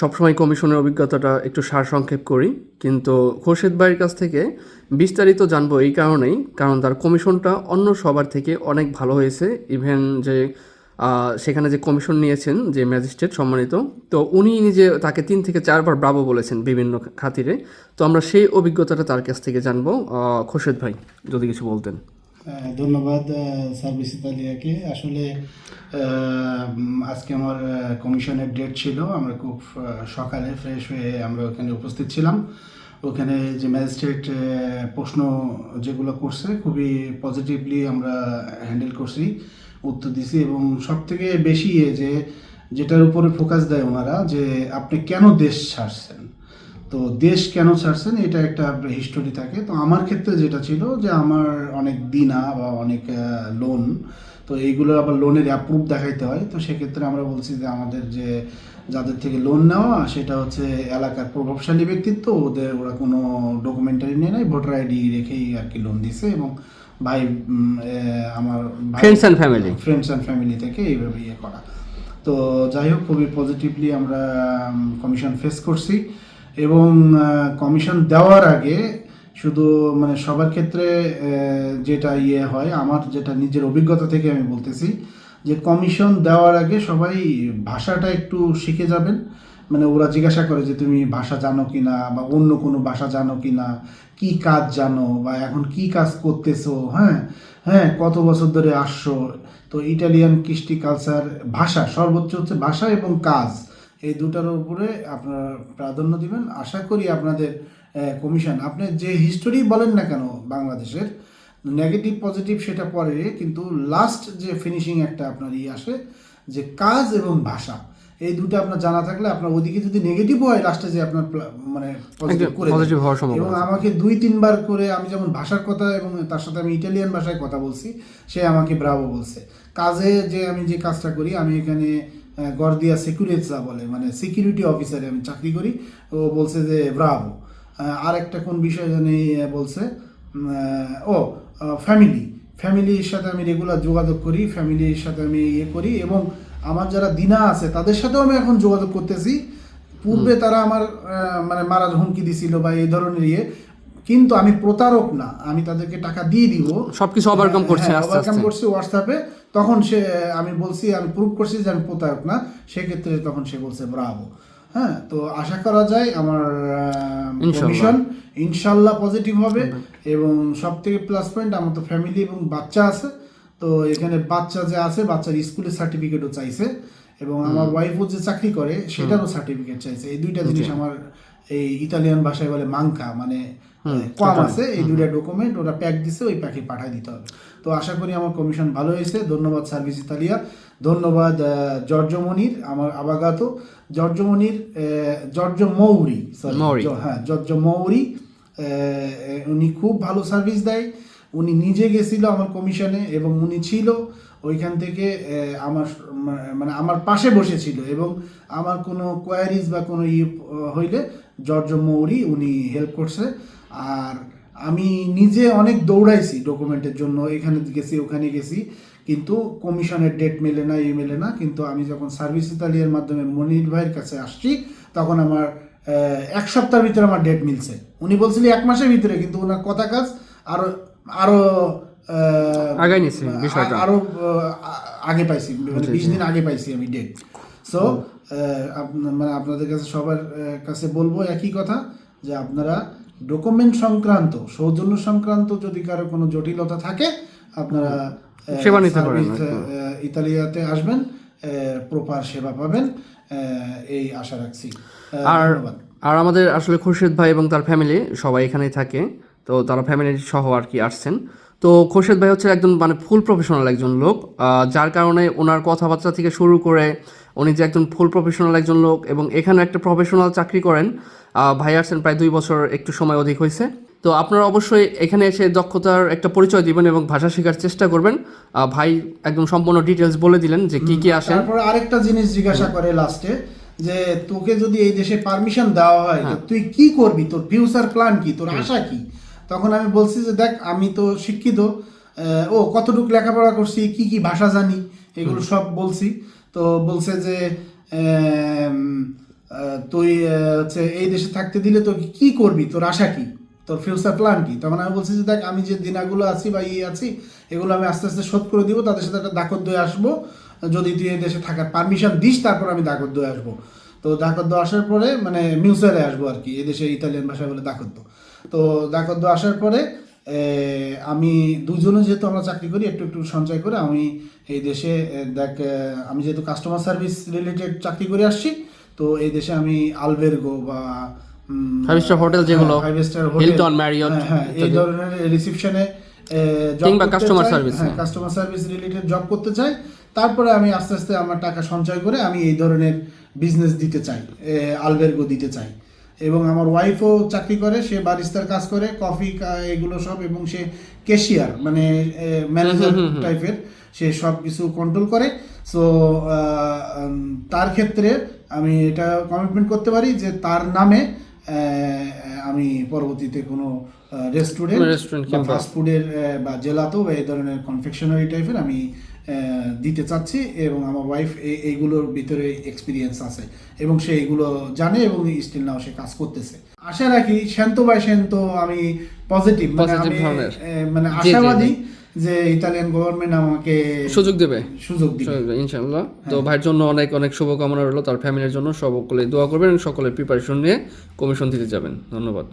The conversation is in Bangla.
সবসময় কমিশনের অভিজ্ঞতাটা একটু সারসংক্ষেপ করি, কিন্তু খোরশেদ ভাইয়ের কাছ থেকে বিস্তারিত জানব এই কারণেই, কারণ তার কমিশনটা অন্য সবার থেকে অনেক ভালো হয়েছে। ইভেন যে সেখানে যে কমিশন নিয়েছেন যে ম্যাজিস্ট্রেট সম্মানিত, তো উনি নিজে তাকে তিন থেকে চারবার ব্রাভো বলেছেন বিভিন্ন খাতিরে। তো আমরা সেই অভিজ্ঞতাটা তার কাছ থেকে জানব। খোরশেদ ভাই, যদি কিছু বলতেন। ধন্যবাদ সার্ভিস ইতালিয়াকে। আসলে আজকে আমার কমিশনের ডেট ছিল। আমরা খুব সকালে ফ্রেশ হয়ে আমরা ওখানে উপস্থিত ছিলাম। ওখানে যে ম্যাজিস্ট্রেট প্রশ্ন যেগুলো করছে, খুবই পজিটিভলি আমরা হ্যান্ডেল করছি, উত্তর দিছি এবং সব থেকে বেশি এ যে, যেটার উপরে ফোকাস দেয় ওনারা যে, আপনি কেন দেশ ছাড়ছেন? তো দেশ কেন ছাড়ছেন এটা একটা হিস্টোরি থাকে। তো আমার ক্ষেত্রে যেটা ছিল যে আমার অনেক দিনা বা অনেক লোন তো এইগুলো আবার লোনের অ্যাপ্রুভ দেখাইতে হয়। তো সেক্ষেত্রে আমরা বলছি যে আমাদের যে যাদের থেকে লোন নেওয়া সেটা হচ্ছে এলাকার প্রভাবশালী ব্যক্তিত্ব ওদের ওরা কোনো ডকুমেন্টারি নিয়ে নেয় ভোটার আইডি রেখেই আর কি লোন দিছে এবং ভাই আমার Friends and family friends and family থেকে এইভাবে ইয়ে করা। তো যাই হোক খুবই পজিটিভলি আমরা কমিশন ফেস করছি। এবং কমিশন দেওয়ার আগে শুধু মানে সবার ক্ষেত্রে যেটা ইয়ে হয়, আমার যেটা নিজের অভিজ্ঞতা থেকে আমি বলতেছি, যে কমিশন দেওয়ার আগে সবাই ভাষাটা একটু শিখে যাবেন। মানে ওরা জিজ্ঞাসা করে যে তুমি ভাষা জানো কি না বা অন্য কোনো ভাষা জানো কি না কি কাজ জানো বা এখন কি কাজ করতেছো হ্যাঁ? হ্যাঁ কত বছর ধরে আসছো? তো ইটালিয়ান কৃষ্টি কালচার ভাষা, সর্বোচ্চ হচ্ছে ভাষা এবং কাজ। এই দুটার উপরে আপনারা প্রাধান্য দিবেন। আশা করি আপনাদের কমিশন আপনি যে হিস্টোরি বলেন না কেন বাংলাদেশের নেগেটিভ পজিটিভ সেটা পরে কিন্তু লাস্ট যে ফিনিশিং একটা আপনার ই আসে যে কাজ এবং ভাষা এই দুটো আপনার জানা থাকলে আপনার ওদিকে যদি নেগেটিভ হয় লাস্টে যে আপনার মানে পজিটিভ করে এবং আমাকে দুই তিনবার করে আমি যেমন ভাষার কথা এবং তার সাথে আমি ইটালিয়ান ভাষায় কথা বলছি সে আমাকে ব্রাভো বলছে। কাজে যে আমি যে কাজটা করি আমি এখানে গর্দিয়া সিকিউরিটসা বলে মানে সিকিউরিটি অফিসারে আমি চাকরি করি ও বলছে যে ব্রাভো। আর একটা কোন বিষয় জানি বলছে ও ফ্যামিলি ফ্যামিলির সাথে আমি রেগুলার যোগাযোগ করি ফ্যামিলির সাথে আমি ইয়ে করি এবং আমার যারা দিনা আছে তাদের সাথেও আমি এখন যোগাযোগ করতেছি। পূর্বে তারা আমার মানে মারার হুমকি দিছিল বা এই ধরনের ইয়ে। কিন্তু আমি প্রতারক না আমি তাদেরকে টাকা দিয়ে দিব। সবকিছু overcome করছেন আস্তে ওভারকাম। করছি হোয়াটসঅ্যাপে তখন সে আমি বলছি আমি প্রুভ করছি যে আমি প্রতারক না সেক্ষেত্রে তখন সে বলছে ব্রাভো হ্যাঁ তো আশা করা যায় আমার। কমিশন ইনশাল্লাহ। পজিটিভ হবে এবং সব থেকে প্লাস পয়েন্ট আমার তো ফ্যামিলি এবং বাচ্চা আছে। তো এখানে বাচ্চা যে আছে বাচ্চার স্কুলের সার্টিফিকেটও চাইছে এবং আমার ওয়াইফও যে চাকরি করে সেটারও সার্টিফিকেট চাইছে। এই দুইটা জিনিস আমার এই ইতালিয়ান ভাষায় বলে মাংকা মানে কম আছে এই দুইটা ডকুমেন্ট ওরা প্যাক দিছে ওই প্যাকে পাঠিয়ে দিতে হবে। তো আশা করি আমার কমিশন ভালো হয়েছে। ধন্যবাদ সার্ভিস ইতালিয়া। ধন্যবাদ আহ, জর্জ মনির আমার আবাগাত জর্জ মনির জর্জ মৌরি হ্যাঁ জর্জ মৌরি উনি খুব ভালো সার্ভিস দেয়। উনি নিজে গেছিল আমার কমিশনে এবং উনি ছিল ওইখান থেকে আমার মানে আমার পাশে বসেছিল এবং আমার কোনো কোয়ারিজ বা কোনো ই হইলে জর্জ মৌরি উনি হেল্প করছে। আর আমি নিজে অনেক দৌড়াইছি ডকুমেন্টের জন্য এখানে গেছি ওখানে গেছি কিন্তু কমিশনের ডেট মেলে না এই মেলে না কিন্তু আমি যখন সার্ভিস ইতালিয়ার মাধ্যমে মনির ভাইয়ের কাছে আসছি তখন আমার এক সপ্তাহের ভিতরে আমার ডেট মিলছে। উনি বলছিলেন এক মাসের ভিতরে কিন্তু ওনার কথা কাজ আরও আরও আহ, আগায় বিষয়টা। আরও আগে পাইছি মানে বিশ দিন আগে পাইছি আমি ডেট সো মানে আপনাদের কাছে সবার কাছে বলব একই কথা যে আপনারা ডকুমেন্ট সংক্রান্ত সৌজন্য সংক্রান্ত যদি কারও কোনো জটিলতা থাকে আপনারা সেবা নিতে পারেন, ইতালিয়াতে আসবেন প্রপার সেবা পাবেন এই আশা রাখছি। আর আর আমাদের আসলে খুরশেদ ভাই এবং তার ফ্যামিলি সবাই এখানেই থাকে তো তারা ফ্যামিলি সহ আর কি আসছেন। তো খোরশেদ ভাই হচ্ছে একজন মানে ফুল প্রফেশনাল একজন লোক যার কারণে ওনার কথাবার্তা থেকে শুরু করে উনি যে একজন ফুল প্রফেশনাল একজন লোক এবং এখানে একটা প্রফেশনাল চাকরি করেন ভাই আসছেন প্রায় দুই বছর একটু সময় অধিক হয়েছে। তো আপনারা অবশ্যই এখানে এসে দক্ষতার একটা পরিচয় দিবেন এবং ভাষা শেখার চেষ্টা করবেন। ভাই একদম সম্পূর্ণ ডিটেলস বলে দিলেন যে কি কি আসেন তারপরে আরেকটা জিনিস জিজ্ঞাসা করে লাস্টে যে তোকে যদি এই দেশে পারমিশন দেওয়া হয় হ্যাঁ। তুই কি করবি? তোর ফিউচার প্ল্যান কি? তোর আশা কি? তখন আমি বলছি যে দেখ আমি তো শিক্ষিত ও কতটুকু লেখাপড়া করছি কি কি ভাষা জানি? এগুলো সব বলছি। তো বলছে যে তুই হচ্ছে এই দেশে থাকতে দিলে তো কি করবি? তোর আশা কি? তোর ফিউচার প্ল্যান কি? তখন আমি বলছি যে, দেখ, আমি যে দিনাগুলো আছি বা ইয়ে আছি, এগুলো আমি আস্তে আস্তে শোধ করে দিব। তাদের সাথে একটা দাকত দয়ে আসব। যদি তুই এই দেশে থাকার পারমিশন দিস, তারপর আমি দাকত দয়ে আসব। তো দাকদ্দ আসার পরে মানে মিউচুয়ালে আসব আর কি। এদেশে ইতালিয়ান ভাষায় বলে দাকদ্দ তো দাকদ্দ আসার পরে আমি দুজনে যেহেতু আমরা চাকরি করি একটু একটু সঞ্চয় করে আমি এই দেশে দেখ আমি যেহেতু কাস্টমার সার্ভিস রিলেটেড চাকরি করে আসছি তো এই দেশে আমি আলবেরগো বা star hotel যেগুলো, ফাইভ স্টার Hilton, Marriott হ্যাঁ এই ধরনের রিসিপশনে কিংবা service, হ্যাঁ। কাস্টমার সার্ভিস রিলেটেড জব করতে চাই তারপরে আমি আস্তে আস্তে আমার টাকা সঞ্চয় করে আমি এই ধরনের বিজনেস দিতে চাই আলবেরগো দিতে চাই এবং আমার ওয়াইফও চাকরি করে সে বারিস্তার কাজ করে কফি এগুলো সব এবং সে কেশিয়ার মানে ম্যানেজার টাইপের সে সব কিছু কন্ট্রোল করে। সো তার ক্ষেত্রে আমি এটা কমিটমেন্ট করতে পারি যে তার নামে আমি পরবর্তীতে কোনো রেস্টুরেন্ট বা ফুডের বা জেলাতো বা এই ধরনের কনফেকশনারি টাইপের আমি দিতে চাচ্ছি এবং আমার ওয়াইফ এইগুলোর ভিতরে এক্সপিরিয়েন্স আছে এবং সে এগুলো জানে এবং স্টিল নাও সে কাজ করতেছে। আশা রাখি শান্ত বাই শান্ত আমি পজিটিভ মানে আমি মানে আশাবাদী যে ইতালিয়ান গভর্নমেন্ট আমাকে সুযোগ দেবে। সুযোগ দিবে। ইনশাআল্লাহ। তো ভাইয়ের জন্য অনেক অনেক শুভকামনা রইল তার ফ্যামিলির জন্য। সকলে দোয়া করবেন সকলে প্রিপারেশন নিয়ে কমিশন দিতে যাবেন। ধন্যবাদ।